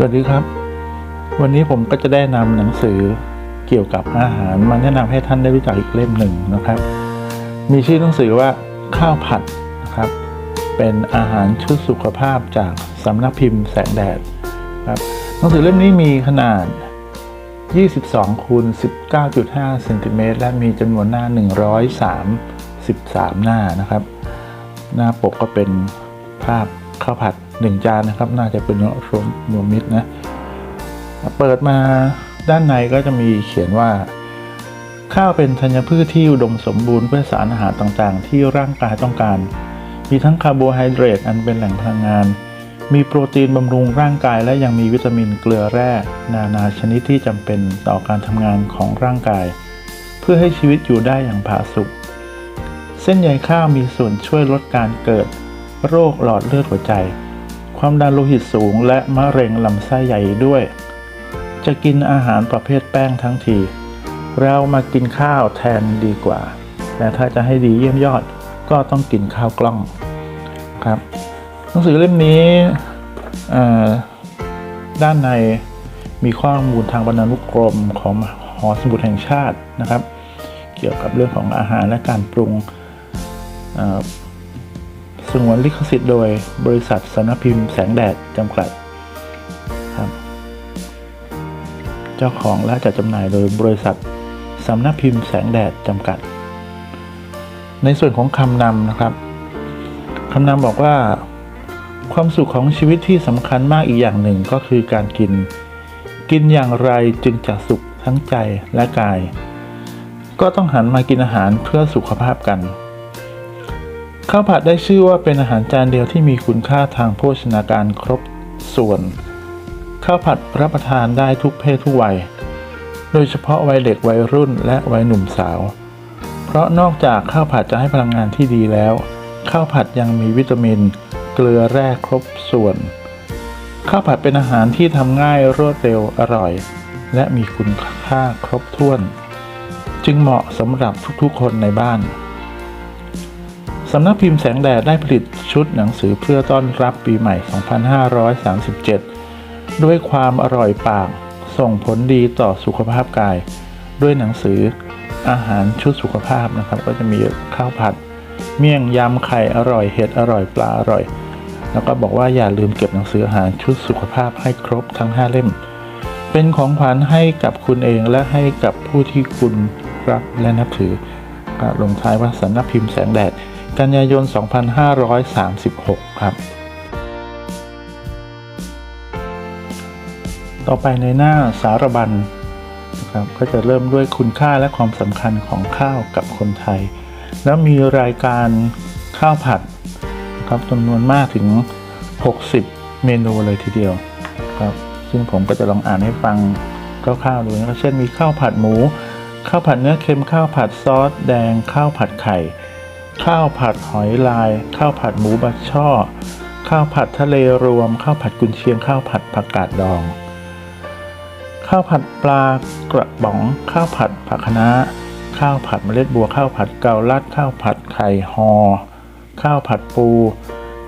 สวัสดีครับ วันนี้ผมก็จะได้นำหนังสือเกี่ยวกับอาหารมาแนะนำให้ท่านได้รู้จักอีกเล่มหนึ่งนะครับ มีชื่อหนังสือว่าข้าวผัดนะครับ เป็นอาหารชุดสุขภาพจากสำนักพิมพ์แสงแดดครับหนังสือเล่มนี้มีขนาด 22คูณ19.5เซนติเมตรและมีจำนวนหน้า133หน้านะครับ หน้าปกก็เป็นภาพ ข้าวผัดหนึ่งจานนะครับ น่าจะเป็นรวมรวมมิตรนะ เปิดมาด้านในก็จะมีเขียนว่า ข้าวเป็นธัญพืชที่อุดมสมบูรณ์เพื่อสารอาหารต่างๆ ที่ร่างกายต้องการ มีทั้งคาร์โบไฮเดรตอันเป็นแหล่งพลังงาน มีโปรตีนบำรุงร่างกาย และยังมีวิตามินเกลือแร่ นานาชนิดที่จำเป็นต่อการทำงานของร่างกาย เพื่อให้ชีวิตอยู่ได้อย่างผาสุกเส้นใยข้าวมีส่วนช่วยลดการเกิด โรคหลอดเลือดหัวใจ ความดันโลหิตสูงและมะเร็งลำไส้ใหญ่ด้วย จะกินอาหารประเภทแป้งทั้งที เรามากินข้าวแทนดีกว่า แต่ถ้าจะให้ดีเยี่ยมยอดก็ต้องกินข้าวกล้องครับหนังสือเล่มนี้อ่อด้านในมีข้อมูลทางบรรณานุกรมของหอสมุดแห่งชาตินะครับ เกี่ยวกับเรื่องของอาหารและการปรุงอ่อ สงวนลิขสิทธิ์โดยบริษัทสำนักพิมพ์แสงแดดจำกัดครับเจ้าของและจัดจำหน่ายโดยบริษัทสำนักพิมพ์แสงแดดจำกัด ในส่วนของคำนำนะครับคำนำบอกว่า ความสุขของชีวิตที่สำคัญมากอีกอย่างหนึ่งก็คือการกิน กินอย่างไรจึงจะสุขทั้งใจและกาย ก็ต้องหันมากินอาหารเพื่อสุขภาพกัน ข้าวผัดได้ชื่อว่าเป็นอาหารจานเดียวที่มีคุณค่าทางโภชนาการครบส่วน ข้าวผัดรับประทานได้ทุกเพศทุกวัย โดยเฉพาะวัยเด็กวัยรุ่นและวัยหนุ่มสาว เพราะนอกจากข้าวผัดจะให้พลังงานที่ดีแล้ว ข้าวผัดยังมีวิตามิน เกลือแร่ครบส่วน ข้าวผัดเป็นอาหารที่ทำง่ายรวดเร็วอร่อย และมีคุณค่าครบถ้วน จึงเหมาะสำหรับทุกๆคนในบ้าน สำนักพิมพ์แสงแดดได้ผลิตชุดหนังสือเพื่อต้อนรับปีใหม่ 2537 ด้วยความอร่อยปาก ส่งผลดีต่อสุขภาพกาย ด้วยหนังสืออาหารชุดสุขภาพนะครับ ก็จะมีข้าวผัด เมี่ยงยำไข่อร่อยเห็ดอร่อยปลาอร่อย แล้วก็บอกว่าอย่าลืมเก็บหนังสืออาหารชุดสุขภาพให้ครบทั้ง 5 เล่ม เป็นของขวัญให้กับคุณเองและให้กับผู้ที่คุณรักและนับถือลงท้ายว่าสำนักพิมพ์แสงแดด กันยายน 2536 ครับ ต่อไปในหน้าสารบัญนะครับก็จะเริ่มด้วยคุณค่าและความสำคัญของข้าวกับคนไทย แล้วมีรายการข้าวผัดนะครับจำนวนมากถึง 60 เมนูเลยทีเดียวครับซึ่งผมก็จะลองอ่านให้ฟังคร่าวๆดูนะเช่นมีข้าวผัดหมู ข้าวผัดเนื้อเค็มข้าวผัดซอสแดงข้าวผัดไข่ ข้าวผัดหอยลาย ข้าวผัดหมูบัดช่อ ข้าวผัดทะเลรวม ข้าวผัดกุนเชียง ข้าวผัดผักกาดดอง ข้าวผัดปลากระป๋อง ข้าวผัดผักคะน้าข้าวผัดเมล็ดบัว ข้าวผัดเกาลัด ข้าวผัดไข่ฮอข้าวผัดปู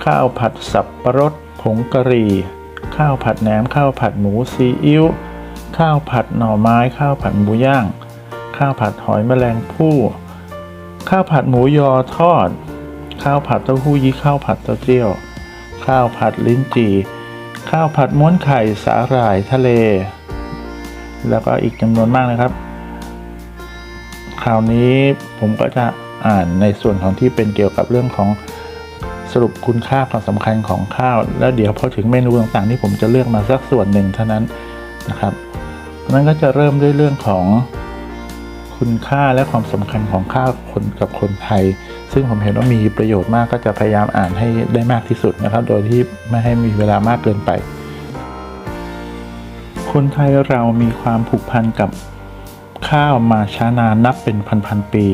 ข้าวผัดสับปะรดผงกะหรี่ ข้าวผัดแหนม ข้าวผัดหมูซีอิ๊ว ข้าวผัดหน่อไม้ ข้าวผัดหมูย่าง ข้าวผัดหอยแมลงภู่ ข้าวผัดหมูยอทอด ข้าวผัดเต้าหู้ยี้ข้าวผัดเต้าเจี้ยว ข้าวผัดลิ้นจี่ ข้าวผัดม้วนไข่สาหร่ายทะเล แล้วก็อีกจำนวนมากนะครับ คราวนี้ผมก็จะอ่านในส่วนของที่เป็นเกี่ยวกับเรื่องของสรุปคุณค่าความสำคัญของข้าว แล้วเดี๋ยวพอถึงเมนูต่างๆที่ผมจะเลือกมาสักส่วนหนึ่งเท่านั้นนะครับนั้นก็จะเริ่มด้วยเรื่องของ คุณค่าและความสำคัญของข้าวคนกับคนไทย ซึ่งผมเห็นว่ามีประโยชน์มากก็จะพยายามอ่านให้ได้มากที่สุดนะครับ โดยที่ไม่ให้มีเวลามากเกินไป คนไทยเรามีความผูกพันกับข้าวมาช้านานนับเป็นพันๆปี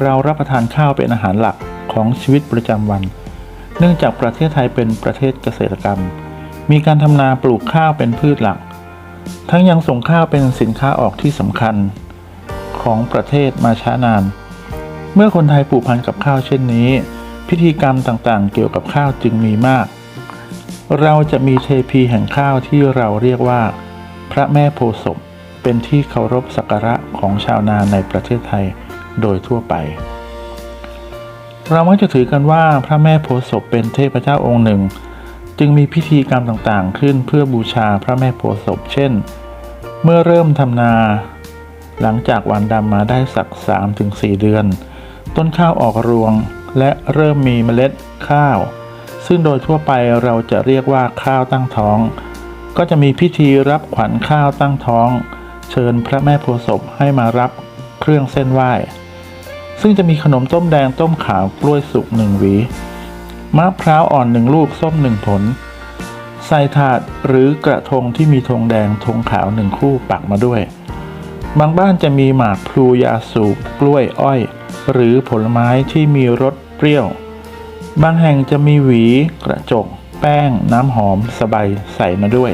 เรารับประทานข้าวเป็นอาหารหลักของชีวิตประจำวัน เนื่องจากประเทศไทยเป็นประเทศเกษตรกรรม มีการทำนาปลูกข้าวเป็นพืชหลัก ทั้งยังส่งข้าวเป็นสินค้าออกที่สำคัญ ของประเทศมาช้านาน เมื่อคนไทยผูกพันกับข้าวเช่นนี้ พิธีกรรมต่างๆ เกี่ยวกับข้าวจึงมีมากเราจะมีเทพีแห่งข้าวที่เราเรียกว่า พระแม่โพศพเป็นที่เคารพสักการะของชาวนาในประเทศไทยโดยทั่วไป เรามักจะถือกันว่าพระแม่โพศพเป็นเทพเจ้าองค์หนึ่ง จึงมีพิธีกรรมต่างๆ ขึ้นเพื่อบูชาพระแม่โพศพเช่น เมื่อเริ่มทำนา หลังจากหวันดำมาได้สัก 3-4 เดือน ต้นข้าวออกรวงและเริ่มมีเมล็ดข้าว ซึ่งโดยทั่วไปเราจะเรียกว่าข้าวตั้งท้อง ก็จะมีพิธีรับขวัญข้าวตั้งท้อง เชิญพระแม่โพศพให้มารับเครื่องเส้นไหว้ ซึ่งจะมีขนมต้มแดงต้มขาวกล้วยสุกหนึ่งหวี มะพร้าวอ่อนหนึ่งลูกส้มหนึ่งผล ใส่ถาดหรือกระทงที่มีธงแดงธงขาวหนึ่งคู่ปักมาด้วย บางบ้านจะมีหมากพลูยาสูบกล้วยอ้อย หรือผลไม้ที่มีรสเปรี้ยว บางแห่งจะมีหวี กระจก แป้ง น้ำหอม สบายใส่มาด้วย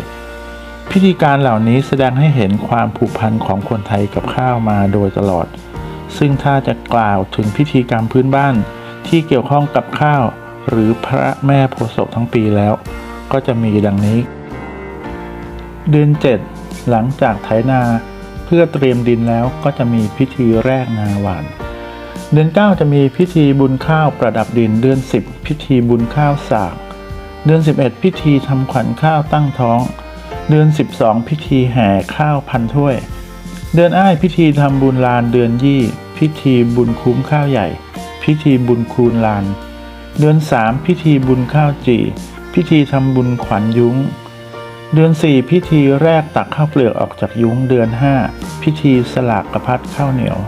พิธีการเหล่านี้แสดงให้เห็นความผูกพันของคนไทยกับข้าวมาโดยตลอด ซึ่งถ้าจะกล่าวถึงพิธีกรรมพื้นบ้านที่เกี่ยวข้องกับข้าว หรือพระแม่โพศพทั้งปีแล้ว ก็จะมีดังนี้ เดือน 7 หลังจากไถนา พื่อเตรียมดินแล้วก็จะมีพิธีแรกนาหวาน เดือน 9 จะมีพิธีบุญข้าวประดับดิน เดือน 10 พิธีบุญข้าวสาก เดือน 11 พิธีทำขวัญข้าวตั้งท้อง เดือน 12 พิธีแห่ข้าวพันถ้วย เดือนอ้ายพิธีทำบุญลานเดือนยี่ พิธีบุญคุ้มข้าวใหญ่ พิธีบุญคูณลาน เดือน 3 พิธีบุญข้าวจี่ พิธีทำบุญขวัญยุ้ง เดือน 4 พิธีแรกตักข้าวเปลือกออกจากยุ้งเดือน 5 พิธีสลากกระพัดข้าวเหนียว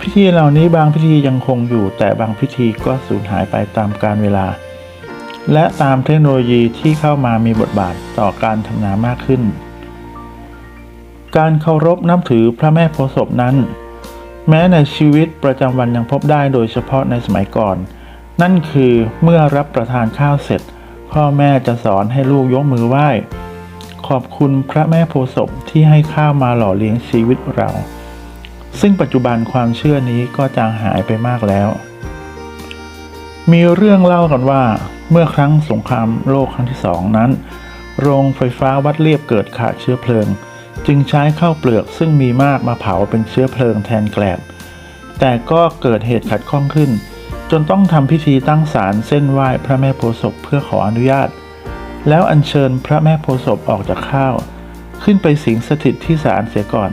พิธีเหล่านี้บางพิธียังคงอยู่ แต่บางพิธีก็สูญหายไปตามกาลเวลา และตามเทคโนโลยีที่เข้ามามีบทบาทต่อการทำนามากขึ้น การเคารพนับถือพระแม่โพธิ์ศพนั้น แม้ในชีวิตประจำวันยังพบได้โดยเฉพาะในสมัยก่อน นั่นคือเมื่อรับประทานข้าวเสร็จ พ่อแม่จะสอนให้ลูกยกมือไหว้ ขอบคุณพระแม่โพศพที่ให้ข้าวมาหล่อเลี้ยงชีวิตเรา ซึ่งปัจจุบันความเชื่อนี้ก็จางหายไปมากแล้ว มีเรื่องเล่ากันว่า เมื่อครั้งสงครามโลกครั้งที่สองนั้น โรงไฟฟ้าวัดเรียบเกิดขาดเชื้อเพลิง จึงใช้ข้าวเปลือกซึ่งมีมากมาเผาเป็นเชื้อเพลิงแทนแกลบแต่ก็เกิดเหตุขัดข้องขึ้น จนต้องทำพิธีตั้งศาลเส้นไหว้พระแม่โพศพเพื่อขออนุญาต แล้วอัญเชิญพระแม่โพศพออกจากข้าว ขึ้นไปสิงสถิตที่ศาลเสียก่อน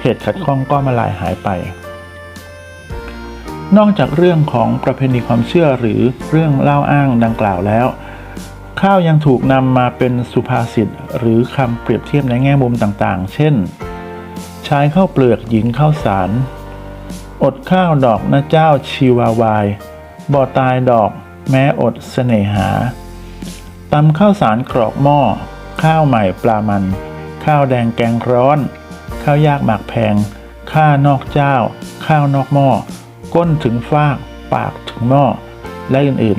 เหตุขัดข้องก็มาลายหายไป นอกจากเรื่องของประเพณีความเชื่อหรือเรื่องเล่าอ้างดังกล่าวแล้ว ข้าวยังถูกนำมาเป็นสุภาษิตหรือคำเปรียบเทียบในแง่มุมต่างๆ เช่น ชายข้าวเปลือกหญิงข้าวสารอดข้าวดอกนะเจ้าชีวาวาย บ่อตายดอกแม้อดเสน่หาตำข้าวสารกรอกหม้อ ข้าวใหม่ปลามัน ข้าวแดงแกงร้อน ข้าวยากหมากแพง ข้านอกเจ้า ข้าวนอกหม้อ ก้นถึงฟาก ปากถึงหม้อ และอื่น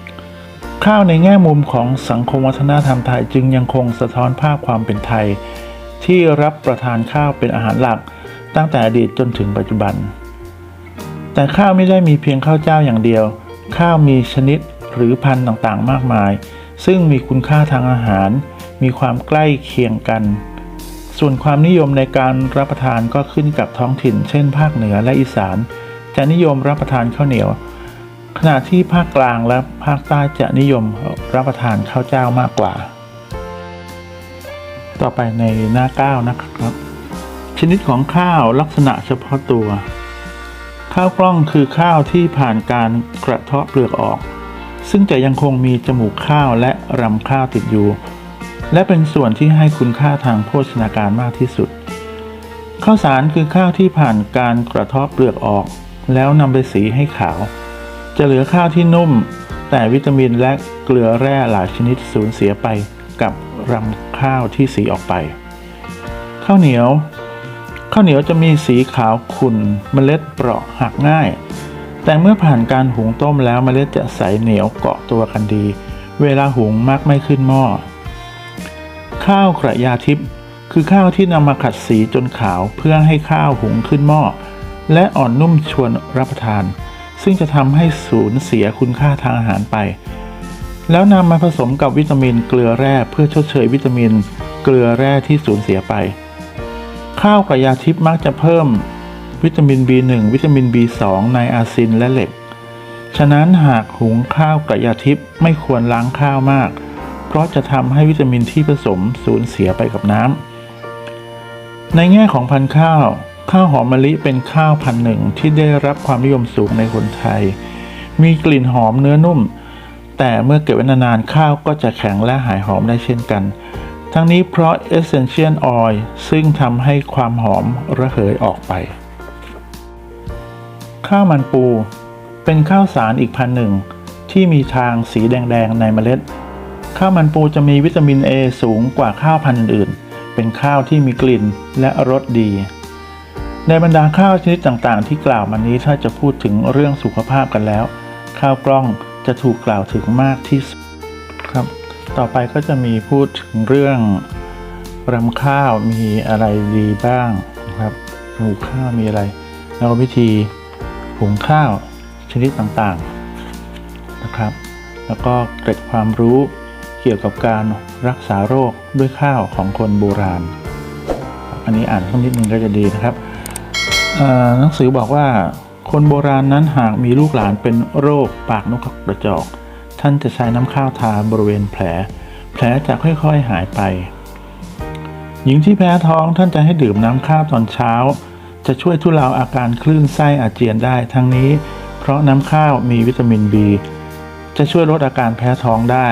ๆ ข้าวในแง่มุมของสังคมวัฒนธรรมไทยจึงยังคงสะท้อนภาพความเป็นไทย ที่รับประทานข้าวเป็นอาหารหลักตั้งแต่อดีตจนถึงปัจจุบัน แต่ข้าวไม่ได้มีเพียงข้าวเจ้าอย่างเดียว ข้าวมีชนิดหรือพันธุ์ต่างๆ มากมาย ซึ่งมีคุณค่าทางอาหาร มีความใกล้เคียงกัน ส่วนความนิยมในการรับประทานก็ขึ้นกับท้องถิ่น เช่น ภาคเหนือและอีสาน จะนิยมรับประทานข้าวเหนียว ขณะที่ภาคกลางและภาคใต้จะนิยมรับประทานข้าวเจ้ามากกว่า ต่อไปในหน้าเก้านะครับ ชนิดของข้าวลักษณะเฉพาะตัว ข้าวกล้องคือข้าวที่ผ่านการกระเทาะเปลือกออก ซึ่งจะยังคงมีจมูกข้าวและรำข้าวติดอยู่ และเป็นส่วนที่ให้คุณค่าทางโภชนาการมากที่สุด ข้าวสารคือข้าวที่ผ่านการกระเทาะเปลือกออก แล้วนำไปสีให้ขาว จะเหลือข้าวที่นุ่ม แต่วิตามินและเกลือแร่หลายชนิดสูญเสียไปกับรำข้าวที่สีออกไป ข้าวเหนียว ข้าวเหนียวจะมีสีขาวขุ่นเมล็ดเปราะหักง่าย แต่เมื่อผ่านการหุงต้มแล้วเมล็ดจะใสเหนียวเกาะตัวกันดี เวลาหุงมักไม่ขึ้นหม้อ ข้าวกระยาทิพย์คือข้าวที่นำมาขัดสีจนขาวเพื่อให้ข้าวหุงขึ้นหม้อและอ่อนนุ่มชวนรับประทาน ซึ่งจะทำให้สูญเสียคุณค่าทางอาหารไป แล้วนำมาผสมกับวิตามินเกลือแร่เพื่อชดเชยวิตามิน เกลือแร่ที่สูญเสียไป ข้าวกับยาทิพย์มักจะเพิ่ม วิตามิน B1 วิตามิน B2 ไนอาซินและเหล็ก ฉะนั้นหากหุงข้าวกับยาทิพย์ไม่ควรล้างข้าวมาก เพราะจะทำให้วิตามินที่ผสมสูญเสียไปกับน้ำ ในแง่ของพันธุ์ข้าว ข้าวหอมมะลิเป็นข้าวพันธุ์หนึ่งที่ได้รับความนิยมสูงในคนไทย มีกลิ่นหอมเนื้อนุ่ม แต่เมื่อเก็บไว้นานๆข้าวก็จะแข็งและหายหอมได้เช่นกัน ทั้งนี้เพราะ Essential Oil ซึ่งทำให้ความหอมระเหยออกไป ข้าวมันปู เป็นข้าวสารอีกพันหนึ่ง ที่มีทางสีแดงๆในเมล็ด ข้าวมันปูจะมีวิตามิน A สูงกว่าข้าวพันธุ์อื่นๆเป็นข้าวที่มีกลิ่นและรสดี ในบรรดาข้าวชนิดต่างๆ ที่กล่าวมานี้ถ้าจะพูดถึงเรื่องสุขภาพกันแล้ว ข้าวกล้องจะถูกกล่าวถึงมากที่สุดครับ ต่อไปก็จะมีพูดถึงเรื่องรำข้าวมีอะไรดีบ้างนะครับปลูข้าวมีอะไร แล้วก็วิธีหุงข้าวชนิดต่างๆนะครับ แล้วก็เกร็ดความรู้เกี่ยวกับการรักษาโรคด้วยข้าวของคนโบราณ อันนี้อ่านสักนิดนึงก็จะดีนะครับหนังสือบอกว่าคนโบราณนั้นหากมีลูกหลานเป็นโรคปากนกกระจอก ท่านจะใช้น้ำข้าวทาบริเวณแผล แผลจะค่อยๆหายไป หญิงที่แพ้ท้องท่านจะให้ดื่มน้ำข้าวตอนเช้า จะช่วยทุเลาอาการคลื่นไส้อาเจียนได้ ทั้งนี้ เพราะน้ำข้าวมีวิตามิน B จะช่วยลดอาการแพ้ท้องได้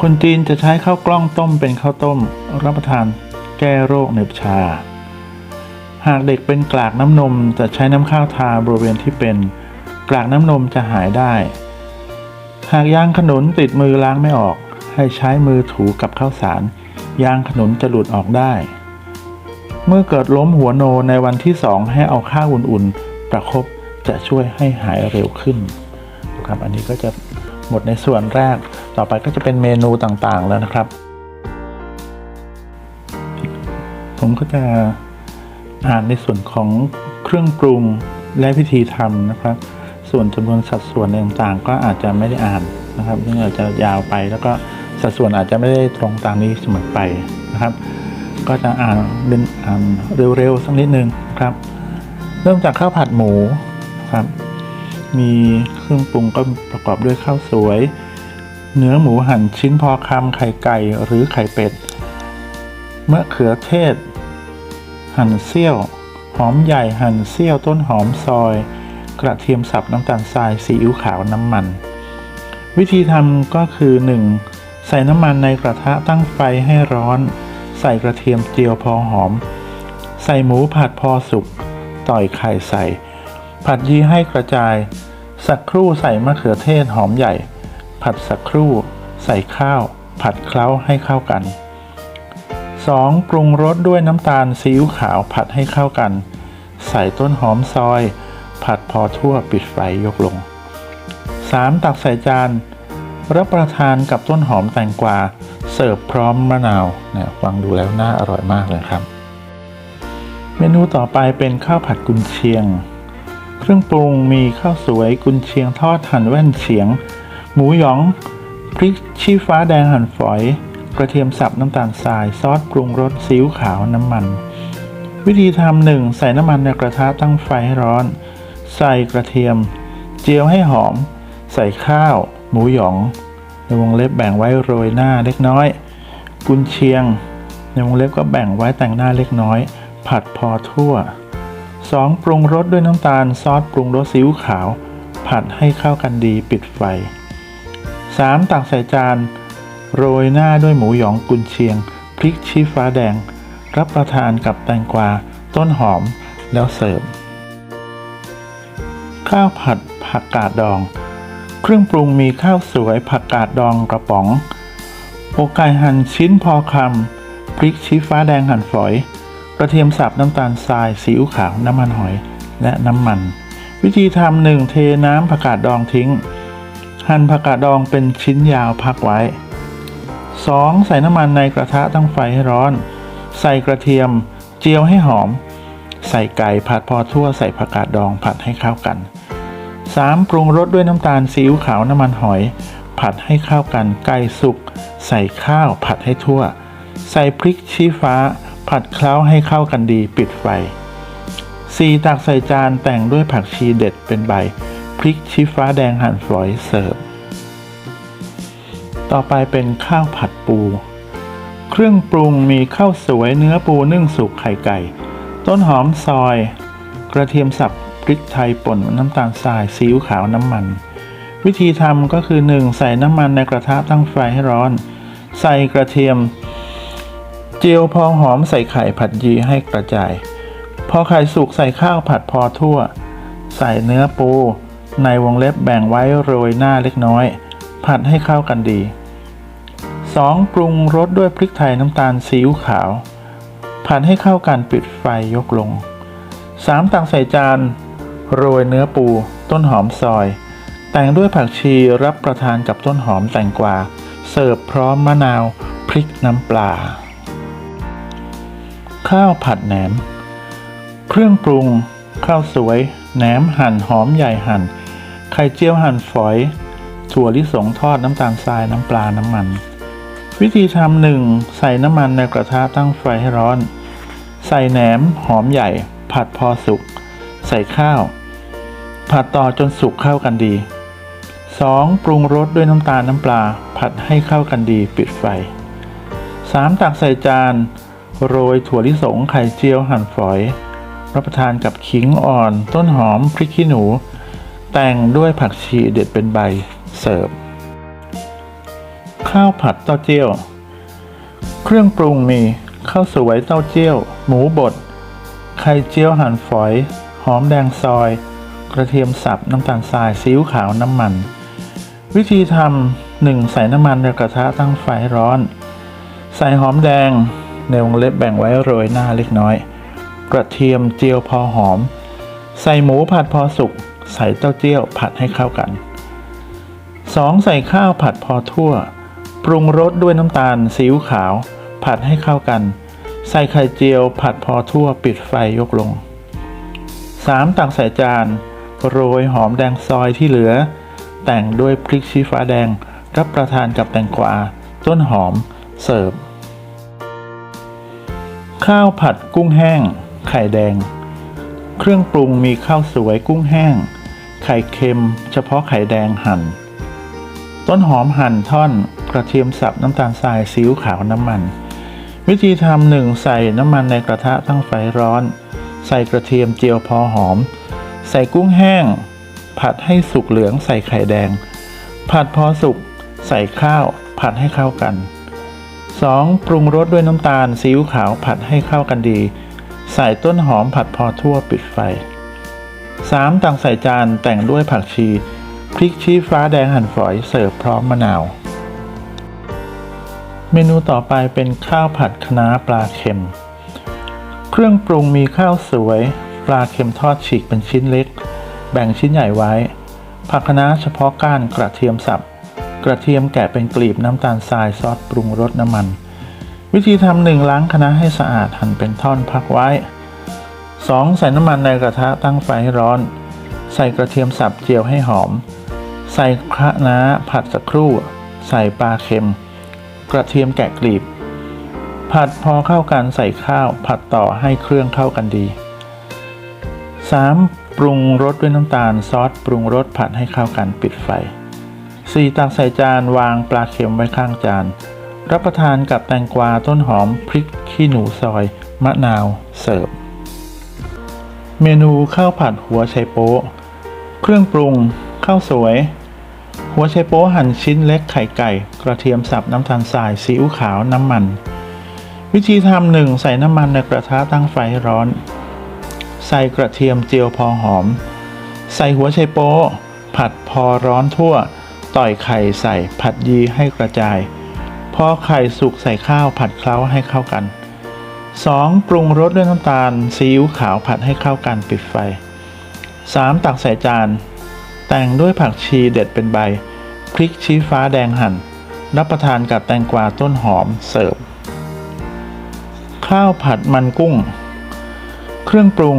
คนจีนจะใช้ข้าวกล้องต้มเป็นข้าวต้ม รับประทานแก้โรคเหน็บชา หากเด็กเป็นกลากน้ำนมจะใช้น้ำข้าวทาบริเวณที่เป็น กลากน้ำนมจะหายได้ากยางขนุนติดมือล้างไม่ออก ให้ใช้มือถูกับข้าวสาร ยางขนุนจะหลุดออกได้ เมื่อเกิดล้มหัวโนในวันที่สองให้เอาข้าวอุ่นๆ ประคบจะช่วยให้หายเร็วขึ้นครับอันนี้ก็จะหมดในส่วนแรก ต่อไปก็จะเป็นเมนูต่างๆแล้วนะครับ ผมก็จะอ่านในส่วนของเครื่องปรุงและวิธีทำนะครับ ส่วนจำนวนสัดส่วนต่างๆ ก็อาจจะไม่ได้อ่านนะครับเนื่องอาจจะยาวไป แล้วก็สัดส่วนอาจจะไม่ได้ตรงตามนี้เสมอไปนะครับ ก็จะอ่านเป็นอ่านเร็วๆสักนิดนึงครับ เริ่มจากข้าวผัดหมูครับมีเครื่องปรุงก็ประกอบด้วยข้าวสวย เนื้อหมูหั่นชิ้นพอคำไข่ไก่หรือไข่เป็ดมะเขือเทศ หั่นเสี้ยว หอมใหญ่หั่นเสี้ยวต้นหอมซอย ระเทียมสับน้ำตาลทรายซีอิ๊วขาวน้ำมัน วิธีทำก็คือ 1. ใส่น้ำมันในกระทะตั้งไฟให้ร้อน ใส่กระเทียมเจียวพอหอม ใส่หมูผัดพอสุก ต่อยไข่ใส่ ผัดยีให้กระจาย สักครู่ใส่มะเขือเทศหอมใหญ่ ผัดสักครู่ ใส่ข้าว ผัดเคล้าให้เข้ากัน 2. ปรุงรสด้วยน้ำตาลซีอิ๊วขาวผัดให้เข้ากัน ใส่ต้นหอมซอย ผัดพอทั่วปิดไฟยกลง 3. ตักใส่จาน รับประทานกับต้นหอมแตงกวา เสิร์ฟพร้อมมะนาวเนี่ยฟังดูแล้วน่าอร่อยมากเลยครับ เมนูต่อไปเป็นข้าวผัดกุนเชียง เครื่องปรุงมีข้าวสวยกุนเชียงทอดหั่นแว่นเฉียง หมูหยอง พริกชี้ฟ้าแดงหั่นฝอย กระเทียมสับน้ำตาลทราย ซอสปรุงรสซีอิ๊วขาวน้ำมัน วิธีทำหนึ่งใส่น้ำมันในกระทะตั้งไฟให้ร้อน ใส่กระเทียม เจียวให้หอม ใส่ข้าว หมูหยอง ในวงเล็บแบ่งไว้โรยหน้าเล็กน้อย กุนเชียง ในวงเล็บก็แบ่งไว้แต่งหน้าเล็กน้อย ผัดพอทั่ว 2. ปรุงรสด้วยน้ำตาลซอสปรุงรสซีอิ๊วขาว ผัดให้เข้ากันดีปิดไฟ 3. ตักใส่จาน โรยหน้าด้วยหมูหยองกุนเชียง พริกชี้ฟ้าแดง รับประทานกับแตงกวา ต้นหอมแล้วเสิร์ฟ ข้าวผัดผักกาดดอง เครื่องปรุงมีข้าวสวยผักกาดดองกระป๋องอกไก่หั่นชิ้นพอคำพริกชี้ฟ้าแดงหั่นฝอย กระเทียมสับน้ำตาลทรายซีอิ๊วขาวน้ำมันหอย และน้ำมัน วิธีทำหนึ่งเทน้ำผักกาดดองทิ้ง หั่นผักกาดดองเป็นชิ้นยาวพักไว้ 2. ใส่น้ำมันในกระทะตั้งไฟให้ร้อน ใส่กระเทียม เจียวให้หอม ใส่ไก่ผัดพอทั่วใส่ผักกาดดองผัดให้เข้ากัน 3. ปรุงรสด้วยน้ำตาลซีอิ๊วขาวน้ำมันหอย ผัดให้เข้ากันไก่สุก ใส่ข้าวผัดให้ทั่ว ใส่พริกชี้ฟ้า ผัดเคล้าให้เข้ากันดีปิดไฟ 4. ตักใส่จานแต่งด้วยผักชีเด็ดเป็นใบ พริกชี้ฟ้าแดงหั่นฝอยเสิร์ฟ ต่อไปเป็นข้าวผัดปู เครื่องปรุงมีข้าวสวยเนื้อปูนึ่งสุกไข่ไก่ ต้นหอมซอย กระเทียมสับ พริกไทยป่นน้ำตาลทรายซีอิ๊วขาวน้ำมัน วิธีทำก็คือ 1. ใส่น้ำมันในกระทะตั้งไฟให้ร้อน ใส่กระเทียม เจียวพอหอมใส่ไข่ผัดยีให้กระจาย พอไข่สุกใส่ข้าวผัดพอทั่ว ใส่เนื้อปู ในวงเล็บแบ่งไว้โรยหน้าเล็กน้อย ผัดให้เข้ากันดี 2. ปรุงรสด้วยพริกไทยน้ำตาลซีอิ๊วขาว ผัดให้เข้ากันปิดไฟยกลง 3. ตักใส่จาน โรยเนื้อปู ต้นหอมซอย แต่งด้วยผักชีรับประทานกับต้นหอมแตงกวา เสิร์ฟพร้อมมะนาว พริกน้ำปลา ข้าวผัดแหนม เครื่องปรุง ข้าวสวย แหนมหั่นหอมใหญ่หั่น ไข่เจียวหั่นฝอย ถั่วลิสงทอดน้ำตาลทรายน้ำปลาน้ำมัน วิธีทำหนึ่งใส่น้ำมันในกระทะตั้งไฟให้ร้อน ใส่แหนมหอมใหญ่ ผัดพอสุก ส่ข้าว ผัดต่อจนสุกเข้ากันดี 2. ปรุงรสด้วยน้ำตาลน้ำปลา ผัดให้เข้ากันดีปิดไฟ 3. ตักใส่จาน โรยถั่วลิสงไข่เจียวหั่นฝอย รับประทานกับขิงอ่อน ต้นหอมพริกขี้หนู แต่งด้วยผักชีเด็ดเป็นใบเสิร์ฟ ข้าวผัดเต้าเจี้ยว เครื่องปรุงมีข้าวสวยเต้าเจี้ยว หมูบด ไข่เจียวหั่นฝอย หอมแดงซอย กระเทียมสับ น้ำตาลทรายซีอิ๊วขาวน้ำมัน วิธีทำหนึ่งใส่น้ำมันในกระทะตั้งไฟร้อน ใส่หอมแดงในวงเล็บแบ่งไว้โรยหน้าเล็กน้อย กระเทียมเจียวพอหอม ใส่หมูผัดพอสุก ใส่เต้าเจี้ยวผัดให้เข้ากัน 2. ใส่ข้าวผัดพอทั่ว ปรุงรสด้วยน้ำตาลซีอิ๊วขาว ผัดให้เข้ากัน ใส่ไข่เจียวผัดพอทั่วปิดไฟยกลง 3. ตักใส่จาน โรยหอมแดงซอยที่เหลือ แต่งด้วยพริกชี้ฟ้าแดง รับประทานกับแตงกวา ต้นหอม เสิร์ฟ ข้าวผัดกุ้งแห้ง ไข่แดง เครื่องปรุงมีข้าวสวยกุ้งแห้ง ไข่เค็ม เฉพาะไข่แดงหั่น ต้นหอมหั่นท่อน กระเทียมสับน้ำตาลทรายซีอิ๊วขาวน้ำมัน วิธีทำหนึ่งใส่น้ำมันในกระทะตั้งไฟร้อน ใส่กระเทียมเจียวพอหอม ใส่กุ้งแห้ง ผัดให้สุกเหลืองใส่ไข่แดง ผัดพอสุก ใส่ข้าว ผัดให้เข้ากัน 2. ปรุงรสด้วยน้ำตาลซีอิ๊วขาวผัดให้เข้ากันดี ใส่ต้นหอมผัดพอทั่วปิดไฟ 3. ตักใส่จานแต่งด้วยผักชีพริกชี้ฟ้าแดงหั่นฝอยเสิร์ฟพร้อมมะนาว เมนูต่อไปเป็นข้าวผัดคะน้าปลาเค็ม เครื่องปรุงมีข้าวสวย ปลาเค็มทอดฉีกเป็นชิ้นเล็ก แบ่งชิ้นใหญ่ไว้ ผักคะน้าเฉพาะก้านกระเทียมสับ กระเทียมแกะเป็นกลีบน้ำตาลทรายซอสปรุงรสน้ำมัน วิธีทำหนึ่งล้างคะน้าให้สะอาดหั่นเป็นท่อนพักไว้ 2. ใส่น้ำมันในกระทะตั้งไฟให้ร้อน ใส่กระเทียมสับเจียวให้หอม ใส่คะน้าผัดสักครู่ ใส่ปลาเค็ม กระเทียมแกะกลีบ ผัดพอเข้ากันใส่ข้าวผัดต่อให้เครื่องเข้ากันดี 3. ปรุงรสด้วยน้ำตาลซอสปรุงรสผัดให้เข้ากันปิดไฟ 4. ตักใส่จานวางปลาเค็มไว้ข้างจาน รับประทานกับแตงกวาต้นหอมพริกขี้หนูซอย มะนาว เสิร์ฟ เมนูข้าวผัดหัวไชโป๊ะเครื่องปรุง ข้าวสวย หัวไชโป๊ะหั่นชิ้นเล็กไข่ไก่ กระเทียมสับน้ำตาลทรายซีอิ๊วขาวน้ำมัน วิธีทำหนึ่งใส่น้ำมันในกระทะตั้งไฟให้ร้อน ใส่กระเทียมเจียวพอหอม ใส่หัวไชโป๊ะผัดพอร้อนทั่ว ต่อยไข่ใส่ผัดยีให้กระจาย พอไข่สุกใส่ข้าวผัดเคล้าให้เข้ากัน 2. ปรุงรสด้วยน้ำตาลซีอิ๊วขาวผัดให้เข้ากันปิดไฟ 3. ตักใส่จาน แต่งด้วยผักชีเด็ดเป็นใบ พริกชี้ฟ้าแดงหั่น รับประทานกับแตงกวาต้นหอมเสิร์ฟ ข้าวผัดมันกุ้ง เครื่องปรุง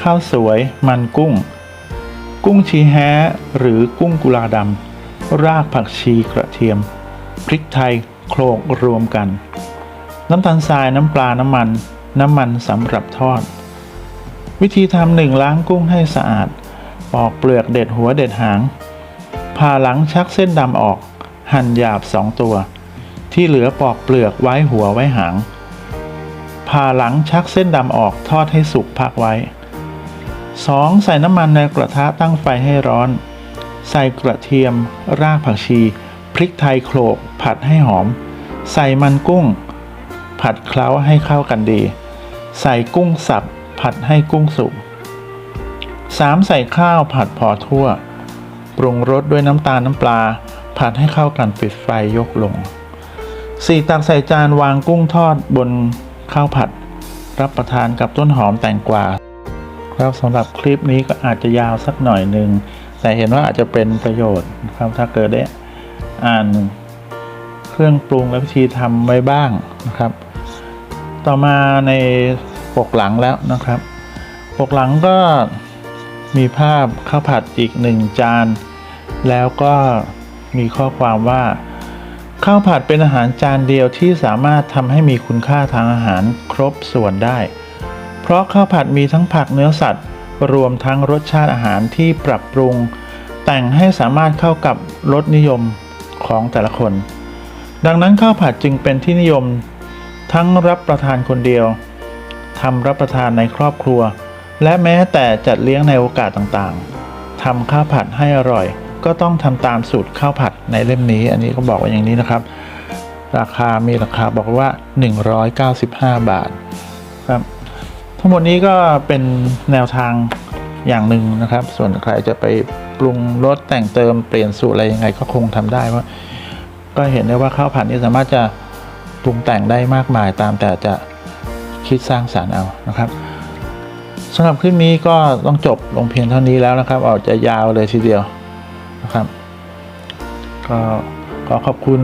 ข้าวสวยมันกุ้ง กุ้งชีแฮหรือกุ้งกุลาดำรากผักชีกระเทียม พริกไทยโขลกรวมกัน น้ำตาลทรายน้ำปลาน้ำมัน น้ำมันสำหรับทอด วิธีทำหนึ่งล้างกุ้งให้สะอาด ปอกเปลือกเด็ดหัวเด็ดหางผ่าหลังชักเส้นดำออก หั่นหยาบสองตัว ที่เหลือปอกเปลือกไว้หัวไว้หาง ผ่าหลังชักเส้นดำออกทอดให้สุกพักไว้ 2. ใส่น้ำมันในกระทะตั้งไฟให้ร้อน ใส่กระเทียม รากผักชี พริกไทยโขลก ผัดให้หอม ใส่มันกุ้ง ผัดเคล้าให้เข้ากันดี ใส่กุ้งสับ ผัดให้กุ้งสุก 3. ใส่ข้าวผัดพอทั่ว ปรุงรสด้วยน้ำตาลน้ำปลา ผัดให้เข้ากันปิดไฟยกลง 4. ตักใส่จานวางกุ้งทอดบน ข้าวผัด รับประทานกับต้นหอมแตงกวาครับสำหรับคลิปนี้ก็อาจจะยาวสักหน่อยหนึ่งแต่เห็นว่าอาจจะเป็นประโยชน์นะครับถ้าเกิดได้อ่านเครื่องปรุงและวิธีทำไว้บ้างนะครับ ต่อมาในปกหลังแล้วนะครับ ปกหลังก็มีภาพข้าวผัดอีกหนึ่งจาน แล้วก็มีข้อความว่า ข้าวผัดเป็นอาหารจานเดียวที่สามารถทำให้มีคุณค่าทางอาหารครบส่วนได้ เพราะข้าวผัดมีทั้งผักเนื้อสัตว์ รวมทั้งรสชาติอาหารที่ปรับปรุง แต่งให้สามารถเข้ากับรสนิยมของแต่ละคน ดังนั้นข้าวผัดจึงเป็นที่นิยม ทั้งรับประทานคนเดียวทำรับประทานในครอบครัว และแม้แต่จัดเลี้ยงในโอกาสต่างๆทำข้าวผัดให้อร่อย ก็ต้องทำตามสูตรข้าวผัดในเล่มนี้ อันนี้ก็บอกไว้อย่างนี้นะครับ ราคามีราคาบอกว่า 195 บาทครับ ทั้งหมดนี้ก็เป็นแนวทางอย่างหนึ่งนะครับ ส่วนใครจะไปปรุงรสแต่งเติมเปลี่ยนสูตรอะไรยังไงก็คงทำได้ว่า ก็เห็นได้ว่าข้าวผัดนี่สามารถจะปรุงแต่งได้มากมายตามแต่จะคิดสร้างสารรค์เอานะครับสำหรับคลิปนี้ก็ต้องจบลงเพียงเท่านี้แล้วนะครับอาจจะยาวเลยทีเดียว นะครับ ก็ขอขอบคุณ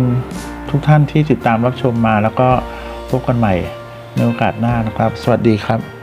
ทุกท่านที่ติดตามรับชมมา แล้วก็พบกันใหม่ในโอกาสหน้านะครับ สวัสดีครับ